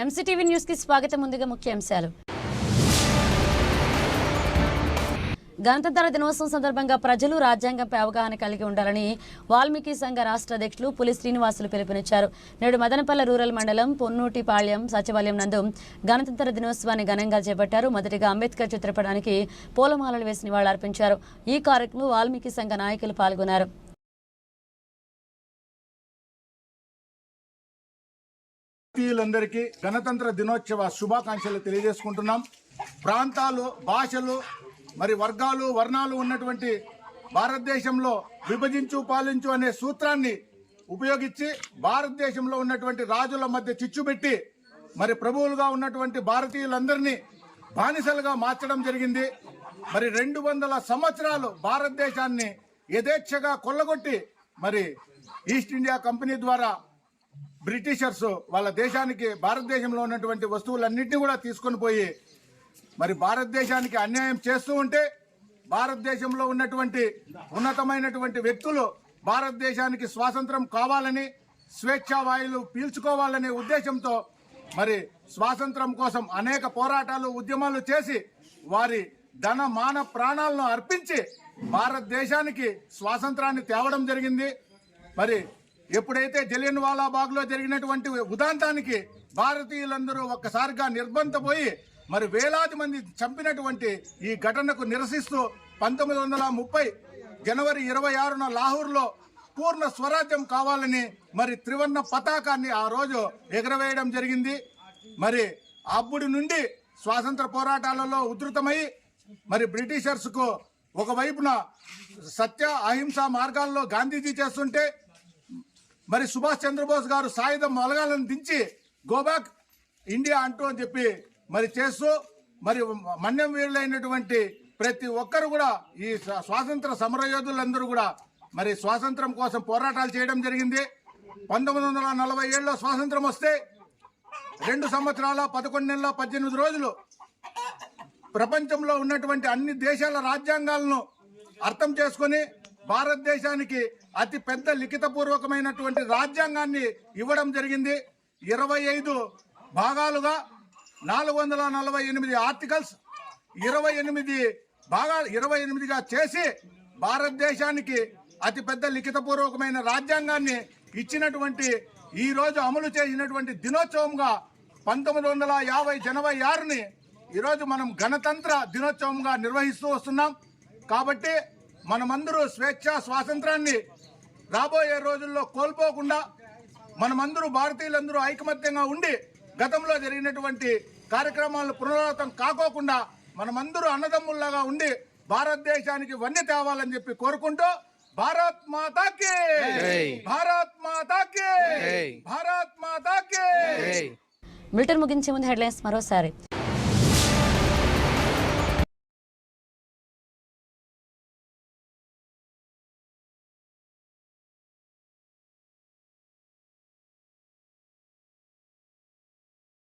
MCTV న్యూస్కి స్వాగతం ముందుగా ముఖ్య అంశాలు. గణతంత్ర దినోత్సవం సందర్భంగా ప్రజలు రాజ్యాంగంపై అవగాహన కలిగి ఉండాలని వాల్మీకి సంఘ రాష్ట్ర అధ్యక్షులు పులి శ్రీనివాసులు పిలుపునిచ్చారు. నేడు మదనపల్లె రూరల్ మండలం పొన్నూటిపాళ్యం సచివాలయం నందు గణతంత్ర దినోత్సవాన్ని ఘనంగా చేపట్టారు. మొదటిగా అంబేద్కర్ చిత్రపటానికి పూలమాలలు వేసి నివాళులర్పించారు. ఈ కార్యక్రమంలో వాల్మీకి సంఘ నాయకులు పాల్గొన్నారు. భారతీయులందరికీ గణతంత్ర దినోత్సవ శుభాకాంక్షలు తెలియజేసుకుంటున్నాం. ప్రాంతాలు భాషలు మరి వర్గాలు వర్ణాలు ఉన్నటువంటి భారతదేశంలో విభజించు పాలించు అనే సూత్రాన్ని ఉపయోగించి భారతదేశంలో ఉన్నటువంటి రాజుల మధ్య చిచ్చుపెట్టి మరి ప్రభువులుగా ఉన్నటువంటి భారతీయులందరినీ బానిసలుగా మార్చడం జరిగింది. మరి రెండు వందల సంవత్సరాలు భారతదేశాన్ని యథేచ్ఛగా కొల్లగొట్టి మరి ఈస్ట్ ఇండియా కంపెనీ ద్వారా బ్రిటిషర్స్ వాళ్ళ దేశానికి భారతదేశంలో ఉన్నటువంటి వస్తువులన్నింటినీ కూడా తీసుకొని పోయి మరి భారతదేశానికి అన్యాయం చేస్తూ ఉంటే భారతదేశంలో ఉన్నటువంటి ఉన్నతమైనటువంటి వ్యక్తులు భారతదేశానికి స్వాతంత్రం కావాలని స్వేచ్ఛావాయులు పీల్చుకోవాలనే ఉద్దేశంతో మరి స్వాతంత్రం కోసం అనేక పోరాటాలు ఉద్యమాలు చేసి వారి ధన మాన ప్రాణాలను అర్పించి భారతదేశానికి స్వాతంత్రాన్ని తేవడం జరిగింది. మరి ఎప్పుడైతే జలియన్ వాలాబాగ్లో జరిగినటువంటి ఉదాంతానికి భారతీయులందరూ ఒక్కసారిగా నిర్బంధపోయి మరి వేలాది మంది చంపినటువంటి ఈ ఘటనకు నిరసిస్తూ పంతొమ్మిది వందల ముప్పై జనవరి ఇరవై ఆరున లాహోర్లో పూర్ణ స్వరాజ్యం కావాలని మరి త్రివర్ణ పతాకాన్ని ఆ రోజు ఎగరవేయడం జరిగింది. మరి అప్పుడు నుండి స్వాతంత్ర పోరాటాలలో ఉధృతమై మరి బ్రిటిషర్స్కు ఒకవైపున సత్య అహింస మార్గాల్లో గాంధీజీ చేస్తుంటే మరి సుభాష్ చంద్రబోస్ గారు సాయుధం మొలగాలను దించి గోబాక్ ఇండియా అంటూ అని చెప్పి మరి చేస్తూ మరి మన్యం వీరులైనటువంటి ప్రతి ఒక్కరు కూడా ఈ స్వాతంత్ర సమరయోధులందరూ కూడా మరి స్వాతంత్రం కోసం పోరాటాలు చేయడం జరిగింది. పంతొమ్మిది వందల నలభై ఏడులో స్వాతంత్రం వస్తే రెండు సంవత్సరాల పదకొండు నెలల పద్దెనిమిది రోజులు ప్రపంచంలో ఉన్నటువంటి అన్ని దేశాల రాజ్యాంగాలను అర్థం చేసుకొని భారతదేశానికి అతి పెద్ద లిఖితపూర్వకమైనటువంటి రాజ్యాంగాన్ని ఇవ్వడం జరిగింది. ఇరవై ఐదు భాగాలుగా నాలుగు వందల నలభై ఎనిమిది ఆర్టికల్స్ ఇరవై ఎనిమిది భాగాలు ఇరవై ఎనిమిదిగా చేసి భారతదేశానికి అతి పెద్ద లిఖితపూర్వకమైన రాజ్యాంగాన్ని ఇచ్చినటువంటి ఈరోజు అమలు చేసినటువంటి దినోత్సవంగా పంతొమ్మిది వందల యాభై జనవరి ఆరుని ఈరోజు మనం గణతంత్ర దినోత్సవంగా నిర్వహిస్తూ వస్తున్నాం. కాబట్టి మనమందరూ స్వేచ్ఛ స్వాతంత్రాన్ని రాబోయే రోజుల్లో కోల్పోకుండా మనమందరూ భారతీయులందరూ ఐకమత్యంగా ఉండి గతంలో జరిగినటువంటి కార్యక్రమాలను పునరావృతం కాకోకుండా మనమందరూ అన్నదమ్ముల్లాగా ఉండి భారతదేశానికి వన్నె తేవాలని చెప్పి కోరుకుంటూ భారత్ మాతాకి భారత్ మాతాకి భారత్ మాతాకి మిలిటరీ ముగించే ముందు హెడ్లైన్స్ మరోసారి.